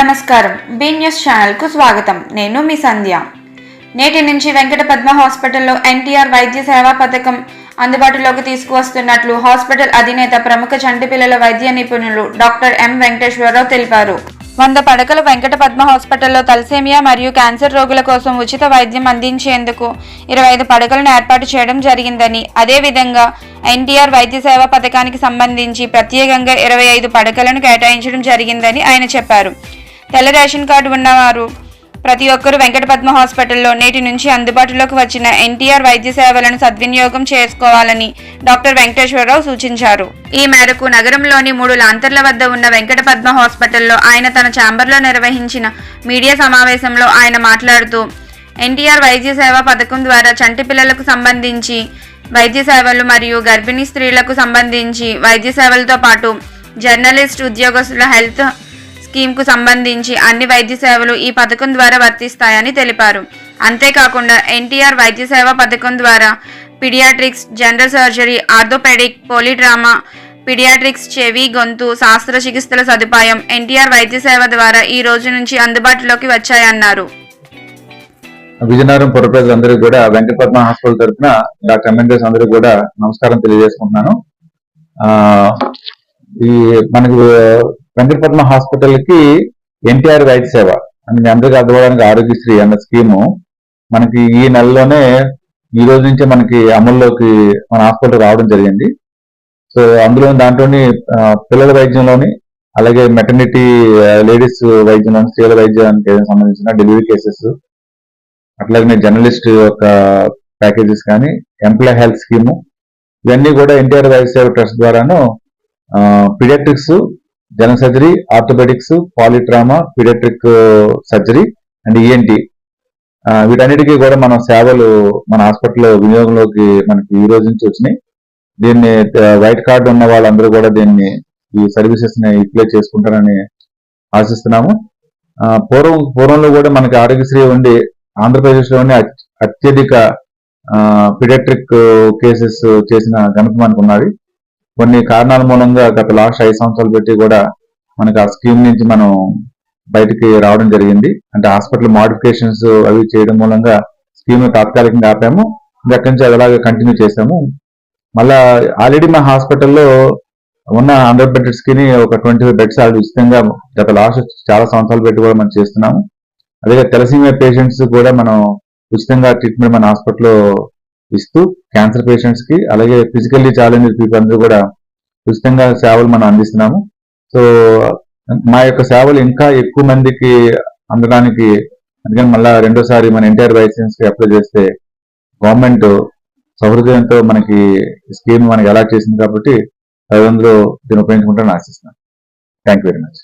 నమస్కారం. Be news ఛానల్కు స్వాగతం. నేను మీ సంధ్య. నేటి నుంచి వెంకట పద్మ హాస్పిటల్లో ఎన్టీఆర్ వైద్య సేవా పథకం అందుబాటులోకి తీసుకువస్తున్నట్లు హాస్పిటల్ అధినేత ప్రముఖ చంటిపిల్లల వైద్య నిపుణులు డాక్టర్ ఎం వెంకటేశ్వరరావు తెలిపారు. వంద పడకల వెంకట పద్మ హాస్పిటల్లో తలసేమియా మరియు క్యాన్సర్ రోగుల కోసం ఉచిత వైద్యం అందించేందుకు ఇరవై ఐదు పడకలను ఏర్పాటు చేయడం జరిగిందని అదేవిధంగా ఎన్టీఆర్ వైద్య సేవా పథకానికి సంబంధించి ప్రత్యేకంగా ఇరవై ఐదు పడకలను కేటాయించడం జరిగిందని ఆయన చెప్పారు. తెల్ల రేషన్ కార్డు ఉన్నవారు ప్రతి ఒక్కరూ వెంకటపద్మ హాస్పిటల్లో నేటి నుంచి అందుబాటులోకి వచ్చిన ఎన్టీఆర్ వైద్య సేవలను సద్వినియోగం చేసుకోవాలని డాక్టర్ వెంకటేశ్వరరావు సూచించారు. ఈ మేరకు నగరంలోని మూడు లాంతర్ల వద్ద ఉన్న వెంకటపద్మ హాస్పిటల్లో ఆయన తన ఛాంబర్లో నిర్వహించిన మీడియా సమావేశంలో ఆయన మాట్లాడుతూ ఎన్టీఆర్ వైద్య సేవ పథకం ద్వారా చంటి పిల్లలకు సంబంధించి వైద్య సేవలు మరియు గర్భిణీ స్త్రీలకు సంబంధించి వైద్య సేవలతో పాటు జర్నలిస్ట్ ఉద్యోగస్తుల హెల్త్ స్కీమ్కు సంబంధించి అన్ని వైద్య సేవలు ఈ పథకం ద్వారా వర్తిస్తాయని తెలిపారు. అంతేకాకుండా ఎన్టీఆర్ వైద్య సేవ పథకం ద్వారా paediatrics general surgery orthopaedic polytrauma paediatrics చెవి గొంతు శాస్త్ర చికిత్సల సదుపాయం ఎన్టీఆర్ వైద్య సేవ ద్వారా ఈ రోజు నుంచి అందుబాటులోకి వచ్చాయన్నారు. విజయనగరం పుర ప్రజలందరికీ కూడా వెంకటపద్మ హాస్పిటల్ తరఫున డాక్టర్ ఎంఎన్ఎస్ అందరికీ కూడా నమస్కారం తెలియజేసుకుంటున్నాను. ఈ మనకు వెంకటపద్మ హాస్పిటల్కి ఎన్టీఆర్ వైద్య సేవ. అని మీ అందరికీ అర్థమవడానికి ఆరోగ్యశ్రీ అన్న స్కీము. మనకి ఈ నెలలోనే ఈ రోజు నుంచే మనకి అమల్లోకి మన హాస్పిటల్ రావడం జరిగింది. సో అందులో దాంట్లోని పిల్లల వైద్యంలోని అలాగే మెటర్నిటీ లేడీస్ వైద్యంలోని స్త్రీల వైద్యానికి సంబంధించిన డెలివరీ కేసెస్ అట్లాగే జర్నలిస్ట్ యొక్క ప్యాకేజెస్ కానీ ఎంప్లాయ్ హెల్త్ స్కీము ఇవన్నీ కూడా ఎన్టీఆర్ వైద్య సేవ ట్రస్ట్ ద్వారాను పిడియాట్రిక్స్ జన surgery orthopaedics polytrauma paediatric surgery and ENT వీటన్నిటికీ కూడా మన సేవలు మన హాస్పిటల్లో వినియోగంలోకి మనకి ఈ రోజు నుంచి వచ్చినాయి. దీన్ని uh, వైట్ కార్డు ఉన్న వాళ్ళందరూ కూడా దీన్ని ఈ సర్వీసెస్ని యూటిలైజ్ చేసుకుంటారని ఆశిస్తున్నాము. పూర్వం పూర్వంలో కూడా మనకి ఆరోగ్యశ్రీ ఉండి ఆంధ్రప్రదేశ్లోని అత్యధిక పిడెట్రిక్ కేసెస్ uh, చేసిన ఘనత మనకు ఉన్నది కొన్ని కారణాల మూలంగా గత లాస్ట్ ఐదు సంవత్సరాలు పెట్టి కూడా మనకు ఆ స్కీమ్ నుంచి మనం బయటికి రావడం జరిగింది. అంటే హాస్పిటల్ మాడిఫికేషన్స్ అవి చేయడం మూలంగా స్కీమ్ తాత్కాలికంగా ఆపాము. అక్కడి నుంచి అది అలాగే కంటిన్యూ చేసాము మళ్ళా ఆల్రెడీ మా హాస్పిటల్లో ఉన్న హండ్రెడ్ బెడ్స్కి ఒక ట్వంటీ ఫైవ్ బెడ్స్ ఆల్రెడీ ఉచితంగా గత లాస్ట్ చాలా సంవత్సరాలు పెట్టి కూడా మనం చేస్తున్నాము. అలాగే తెలసీమియా పేషెంట్స్ కూడా మనం ఉచితంగా ట్రీట్మెంట్ మన హాస్పిటల్లో ఇస్తూ క్యాన్సర్ పేషెంట్స్కి అలాగే ఫిజికల్లీ ఛాలెంజ్ పీపుల్ అందరూ కూడా ఉచితంగా సేవలు మనం అందిస్తున్నాము. సో మా యొక్క సేవలు ఇంకా ఎక్కువ మందికి అందడానికి అందుకని మళ్ళా రెండోసారి మన ఎన్టీఆర్ లైసెన్స్కి అప్లై చేస్తే గవర్నమెంట్ సహృదయంతో మనకి స్కీమ్ మనకి ఎలా చేసింది కాబట్టి ప్రజలందరూ దీన్ని ఉపయోగించుకుంటారని ఆశిస్తున్నాను. Thank you very much